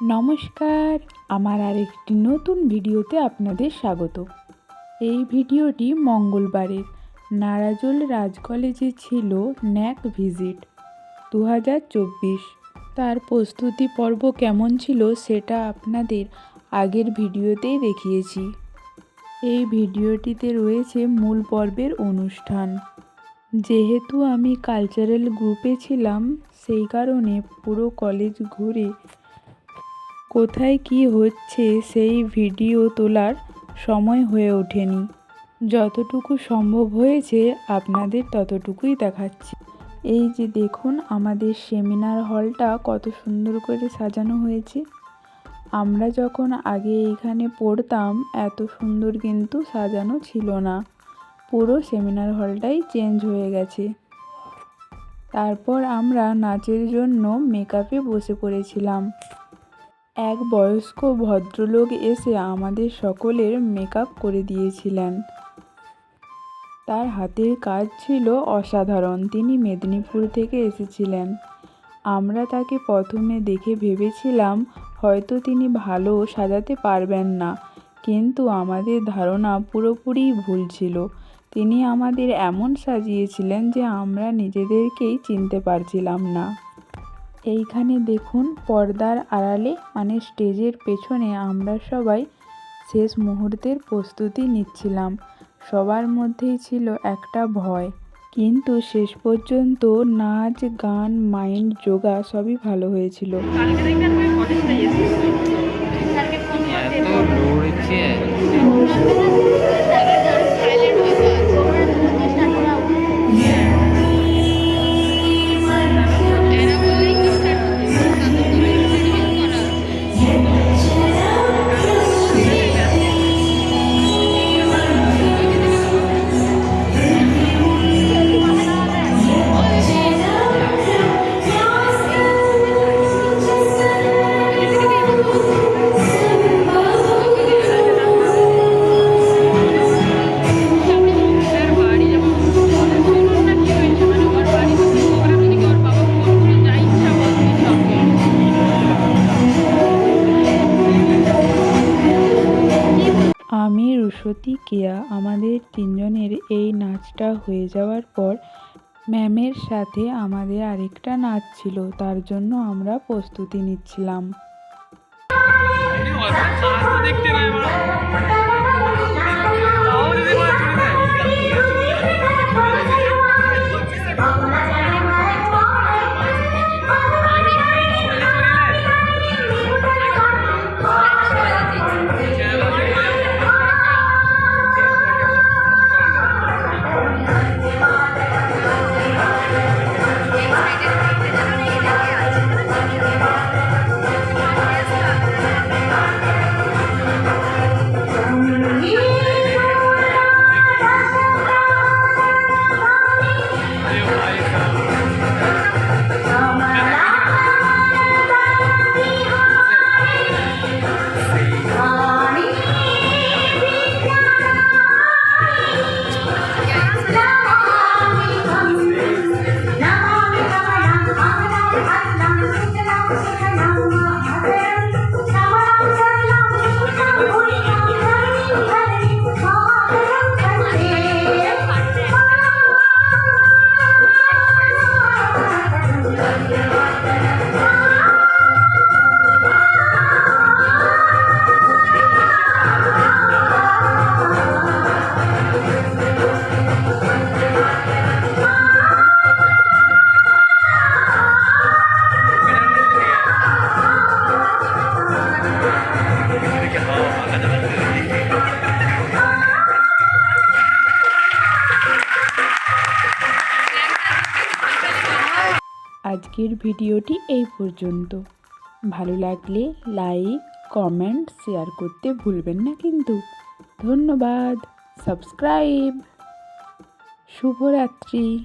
নমস্কার, আমার আরেকটি নতুন ভিডিওতে আপনাদের স্বাগত। এই ভিডিওটি মঙ্গলবারের। নারাজল রাজ কলেজে ছিল ন্যাক ভিজিট দু হাজার চব্বিশ। তার প্রস্তুতি পর্ব কেমন ছিল সেটা আপনাদের আগের ভিডিওতেই দেখিয়েছি। এই ভিডিওটিতে রয়েছে মূল পর্বের অনুষ্ঠান। যেহেতু আমি কালচারাল গ্রুপে ছিলাম, সেই কারণে পুরো কলেজ ঘুরে কোথায় কি হচ্ছে সেই ভিডিও তোলার সময় হয়ে ওঠেনি। যতটুকু সম্ভব হয়েছে আপনাদের ততটুকুই দেখাচ্ছি। এই যে দেখুন, আমাদের সেমিনার হলটা কত সুন্দর করে সাজানো হয়েছে। আমরা যখন আগে এইখানে পড়তাম, এত সুন্দর কিন্তু সাজানো ছিল না। পুরো সেমিনার হলটাই চেঞ্জ হয়ে গেছে। তারপর আমরা নাচের জন্য মেকআপে বসে পড়েছিলাম। এক বয়স্ক ভদ্রলোক এসে আমাদের সকলের মেকআপ করে দিয়েছিলেন। তার হাতের কাজ ছিল অসাধারণ। তিনি মেদিনীপুর থেকে এসেছিলেন। আমরা তাকে প্রথমে দেখে ভেবেছিলাম, হয়তো তিনি ভালো সাজাতে পারবেন না। কিন্তু আমাদের ধারণা পুরোপুরিই ভুল ছিল। তিনি আমাদের এমন সাজিয়েছিলেন যে আমরা নিজেদেরকেই চিনতে পারছিলাম না। এইখানে দেখুন পর্দার আড়ালে মানে স্টেজের পেছনে আমরা সবাই শেষ মুহূর্তের প্রস্তুতি নিচ্ছিলাম। সবার মধ্যেই ছিল একটা ভয়। কিন্তু শেষ পর্যন্ত নাচ, গান, মাইন্ড, যোগা সবই ভালো হয়েছিল। কেয়া আমাদের তিনজনের এই নাচটা হয়ে যাওয়ার পর ম্যামের সাথে আমাদের আরেকটা নাচ ছিল, তার জন্য আমরা প্রস্তুতি নিচ্ছিলাম। আজকের ভিডিওটি এই পর্যন্ত। ভালো লাগলে লাইক, কমেন্ট, শেয়ার করতে ভুলবেন না কিন্তু। ধন্যবাদ। সাবস্ক্রাইব। শুভরাত্রি।